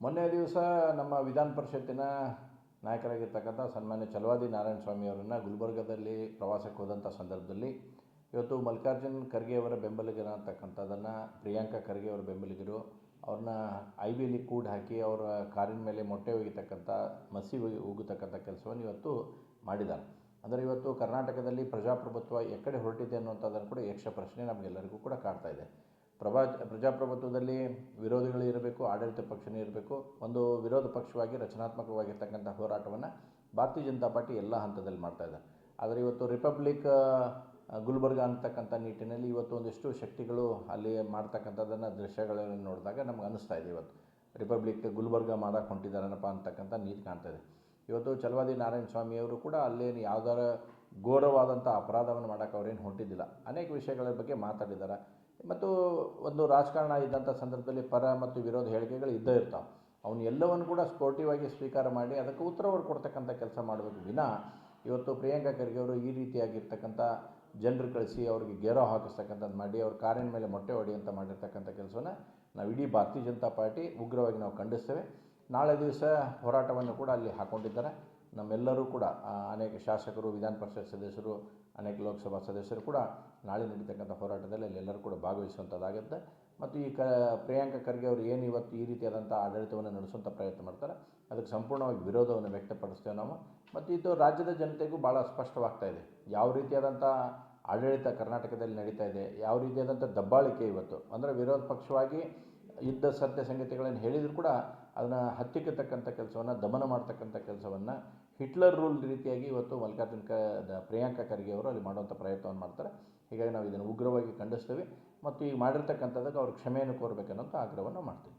ಮೊನ್ನೆ ದಿವಸ ನಮ್ಮ ವಿಧಾನ ಪರಿಷತ್ತಿನ ನಾಯಕರಾಗಿರ್ತಕ್ಕಂಥ ಸನ್ಮಾನ್ಯ ಚಲವಾದಿ ನಾರಾಯಣ ಸ್ವಾಮಿ ಅವರನ್ನು ಗುಲ್ಬರ್ಗದಲ್ಲಿ ಪ್ರವಾಸಕ್ಕೆ ಹೋದಂಥ ಸಂದರ್ಭದಲ್ಲಿ ಇವತ್ತು ಮಲ್ಲಿಕಾರ್ಜುನ್ ಖರ್ಗೆಯವರ ಬೆಂಬಲಿಗರ ಅಂತಕ್ಕಂಥದ್ದನ್ನು ಪ್ರಿಯಾಂಕಾ ಖರ್ಗೆ ಅವರ ಬೆಂಬಲಿಗರು ಅವ್ರನ್ನ ಐ ಬಿಲಿ ಕೂಡ ಹಾಕಿ ಅವರ ಕಾರಿನ ಮೇಲೆ ಮೊಟ್ಟೆ ಒಗಿತಕ್ಕಂಥ, ಮಸಿ ಒಗಿ ಹೋಗತಕ್ಕಂಥ ಕೆಲಸವನ್ನು ಇವತ್ತು ಮಾಡಿದ್ದಾರೆ. ಅಂದರೆ ಇವತ್ತು ಕರ್ನಾಟಕದಲ್ಲಿ ಪ್ರಜಾಪ್ರಭುತ್ವ ಎಕ್ಕಡೆ ಹೊರಟಿದೆ ಅನ್ನುವಂಥದ್ದನ್ನು ಕೂಡ ಯಕ್ಷ ಪ್ರಶ್ನೆ ನಮಗೆಲ್ಲರಿಗೂ ಕೂಡ ಕಾಡ್ತಾ ಇದೆ. ಪ್ರಭಾ, ಪ್ರಜಾಪ್ರಭುತ್ವದಲ್ಲಿ ವಿರೋಧಿಗಳು ಇರಬೇಕು, ಆಡಳಿತ ಪಕ್ಷನೇ ಇರಬೇಕು, ಒಂದು ವಿರೋಧ ಪಕ್ಷವಾಗಿ, ರಚನಾತ್ಮಕವಾಗಿರ್ತಕ್ಕಂಥ ಹೋರಾಟವನ್ನು ಭಾರತೀಯ ಜನತಾ ಪಾರ್ಟಿ ಎಲ್ಲ ಹಂತದಲ್ಲಿ ಮಾಡ್ತಾ ಇದೆ. ಆದರೆ ಇವತ್ತು ರಿಪಬ್ಲಿಕ್ ಗುಲ್ಬರ್ಗ ಅಂತಕ್ಕಂಥ ನಿಟ್ಟಿನಲ್ಲಿ ಇವತ್ತು ಒಂದಿಷ್ಟು ಶಕ್ತಿಗಳು ಅಲ್ಲಿ ಮಾಡ್ತಕ್ಕಂಥದ್ದನ್ನು ದೃಶ್ಯಗಳನ್ನು ನೋಡಿದಾಗ ನಮ್ಗೆ ಅನ್ನಿಸ್ತಾ ಇದೆ ಇವತ್ತು. ರಿಪಬ್ಲಿಕ್ ಗುಲ್ಬರ್ಗ ಮಾಡೋಕ್ಕೆ ಹೊಂಟಿದ್ದಾರನಪ್ಪ ಅಂತಕ್ಕಂಥ ನೀರು ಕಾಣ್ತಾ ಇದೆ. ಇವತ್ತು ಚಲವಾದಿ ನಾರಾಯಣ ಸ್ವಾಮಿಯವರು ಕೂಡ ಅಲ್ಲೇನು ಯಾವ್ದಾರ ಘೋರವಾದಂಥ ಅಪರಾಧವನ್ನು ಮಾಡೋಕ್ಕೆ ಅವ್ರೇನು ಹೊಂಟಿದ್ದಿಲ್ಲ. ಅನೇಕ ವಿಷಯಗಳ ಬಗ್ಗೆ ಮಾತಾಡಿದ್ದಾರೆ. ಮತ್ತು ಒಂದು ರಾಜಕಾರಣ ಇದ್ದಂಥ ಸಂದರ್ಭದಲ್ಲಿ ಪರ ಮತ್ತು ವಿರೋಧ ಹೇಳಿಕೆಗಳು ಇದ್ದೇ ಇರ್ತಾವೆ. ಅವನು ಎಲ್ಲವನ್ನು ಕೂಡ ಸ್ಪೋರ್ಟಿವ್ ಆಗಿ ಸ್ವೀಕಾರ ಮಾಡಿ ಅದಕ್ಕೆ ಉತ್ತರವನ್ನು ಕೊಡ್ತಕ್ಕಂಥ ಕೆಲಸ ಮಾಡಬೇಕು. ವಿನ, ಇವತ್ತು ಪ್ರಿಯಾಂಕಾ ಖರ್ಗೆ ಅವರು ಈ ರೀತಿಯಾಗಿರ್ತಕ್ಕಂಥ ಜನರು ಕಳಿಸಿ ಅವ್ರಿಗೆ ಗೆರೋ ಹಾಕಿಸ್ತಕ್ಕಂಥದ್ದು ಮಾಡಿ, ಅವ್ರ ಕಾರಿನ ಮೇಲೆ ಮೊಟ್ಟೆ ಹೊಡಿ ಅಂತ ಮಾಡಿರ್ತಕ್ಕಂಥ ಕೆಲಸವನ್ನು ನಾವು ಇಡೀ ಭಾರತೀಯ ಜನತಾ ಪಾರ್ಟಿ ಉಗ್ರವಾಗಿ ನಾವು ಖಂಡಿಸ್ತೇವೆ. ನಾಳೆ ದಿವಸ ಹೋರಾಟವನ್ನು ಕೂಡ ಅಲ್ಲಿ ಹಾಕ್ಕೊಂಡಿದ್ದಾರೆ ನಮ್ಮೆಲ್ಲರೂ ಕೂಡ ಅನೇಕ ಶಾಸಕರು, ವಿಧಾನ ಪರಿಷತ್ ಸದಸ್ಯರು, ಅನೇಕ ಲೋಕಸಭಾ ಸದಸ್ಯರು ಕೂಡ ನಾಳೆ ನಡೀತಕ್ಕಂಥ ಹೋರಾಟದಲ್ಲಿ ಅಲ್ಲಿ ಎಲ್ಲರೂ ಕೂಡ ಭಾಗವಹಿಸುವಂಥದ್ದಾಗುತ್ತೆ. ಮತ್ತು ಈ ಕ, ಪ್ರಿಯಾಂಕ ಖರ್ಗೆ ಅವರು ಏನು ಇವತ್ತು ಈ ರೀತಿಯಾದಂಥ ಆಡಳಿತವನ್ನು ನಡೆಸುವಂಥ ಪ್ರಯತ್ನ ಮಾಡ್ತಾರೆ, ಅದಕ್ಕೆ ಸಂಪೂರ್ಣವಾಗಿ ವಿರೋಧವನ್ನು ವ್ಯಕ್ತಪಡಿಸ್ತೇವೆ ನಾವು. ಮತ್ತು ಇದು ರಾಜ್ಯದ ಜನತೆಗೂ ಭಾಳ ಸ್ಪಷ್ಟವಾಗ್ತಾ ಇದೆ. ಯಾವ ರೀತಿಯಾದಂಥ ಆಡಳಿತ ಕರ್ನಾಟಕದಲ್ಲಿ ನಡೀತಾ ಇದೆ, ಯಾವ ರೀತಿಯಾದಂಥ ದಬ್ಬಾಳಿಕೆ ಇವತ್ತು, ಅಂದರೆ ವಿರೋಧ ಪಕ್ಷವಾಗಿ ಇದ್ದ ಸತ್ಯ ಸಂಗತಿಗಳನ್ನು ಹೇಳಿದರೂ ಕೂಡ ಅದನ್ನು ಹತ್ತಿಕ್ಕತಕ್ಕಂಥ ಕೆಲಸವನ್ನು, ದಮನ ಮಾಡ್ತಕ್ಕಂಥ ಕೆಲಸವನ್ನು ಹಿಟ್ಲರ್ ರೂಲ್ ರೀತಿಯಾಗಿ ಇವತ್ತು ಮಲ್ಲಿಕಾರ್ಜುನ್ ಕ ಪ್ರಿಯಾಂಕಾ ಖರ್ಗೆ ಅವರು ಅಲ್ಲಿ ಮಾಡುವಂಥ ಪ್ರಯತ್ನವನ್ನು ಮಾಡ್ತಾರೆ. ಹೀಗಾಗಿ ನಾವು ಇದನ್ನು ಉಗ್ರವಾಗಿ ಖಂಡಿಸ್ತೇವೆ. ಮತ್ತು ಈ ಮಾಡಿರ್ತಕ್ಕಂಥದ್ದಕ್ಕೆ ಅವ್ರು ಕ್ಷಮೆಯನ್ನು ಕೋರಬೇಕನ್ನೋಂಥ ಆಗ್ರಹವನ್ನು ಮಾಡ್ತೀವಿ.